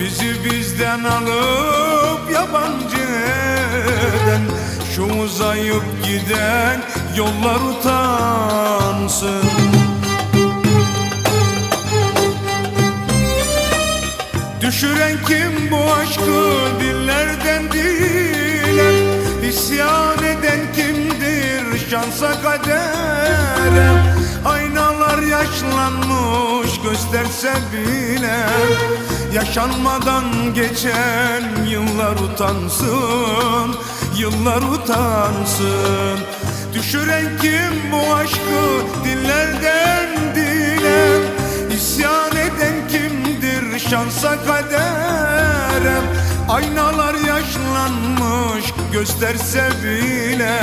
Bizi bizden alıp yabancı eden Şu uzayıp giden yollar utansın. Düşüren kim bu aşkı dillerden dile İsyan eden kimdir şansa kadere? Aynalar yaşlanmış gösterse bile Yaşanmadan geçen yıllar utansın Yıllar utansın. Düşüren kim bu aşkı dillerden dile? İsyan eden kimdir şansa kadere? Aynalar yaşlanmış gösterse bile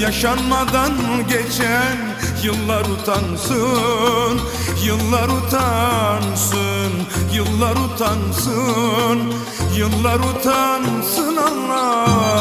Yaşanmadan geçen yıllar utansın Yıllar utansın, yıllar utansın Yıllar utansın Allah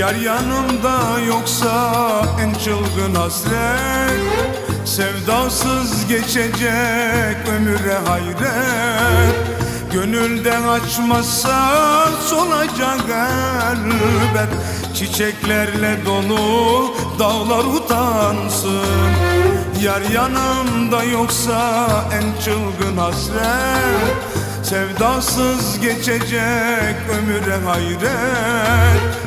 Yar yanımda yoksa en çılgın hasret. Sevdasız geçecek ömüre hayret. Gönülden açmazsa solacak elbet Çiçeklerle dolu dağlar utansın. Yar yanımda yoksa en çılgın hasret. Sevdasız geçecek ömüre hayret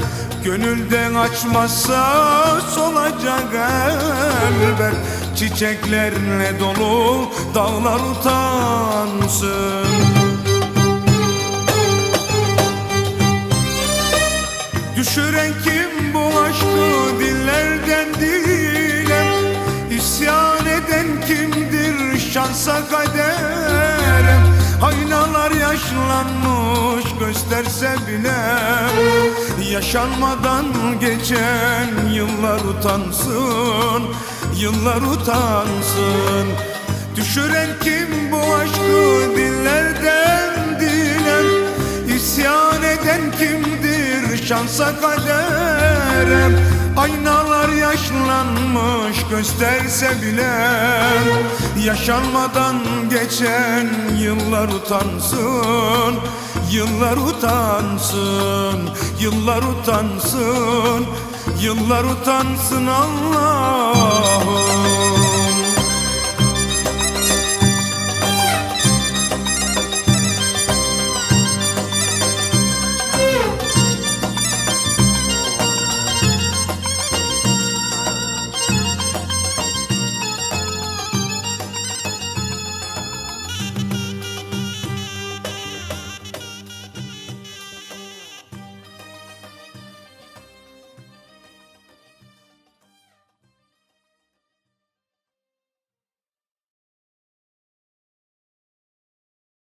Gönülden açmazsa solacak elbet. Çiçeklerle dolu dağlar utansın. Düşüren kim bu aşkı dillerden dile? İsyan eden kimdir şansa kadere? Aynalar yaşlanmış gösterse bile Yaşanmadan geçen yıllar utansın Yıllar utansın. Düşüren kim bu aşkı dillerden dile? İsyan eden kimdir şansa kadere? Aynalar yaşlanmış gösterse bile Yaşanmadan geçen yıllar utansın Yıllar utansın, yıllar utansın Yıllar utansın Allah'ım.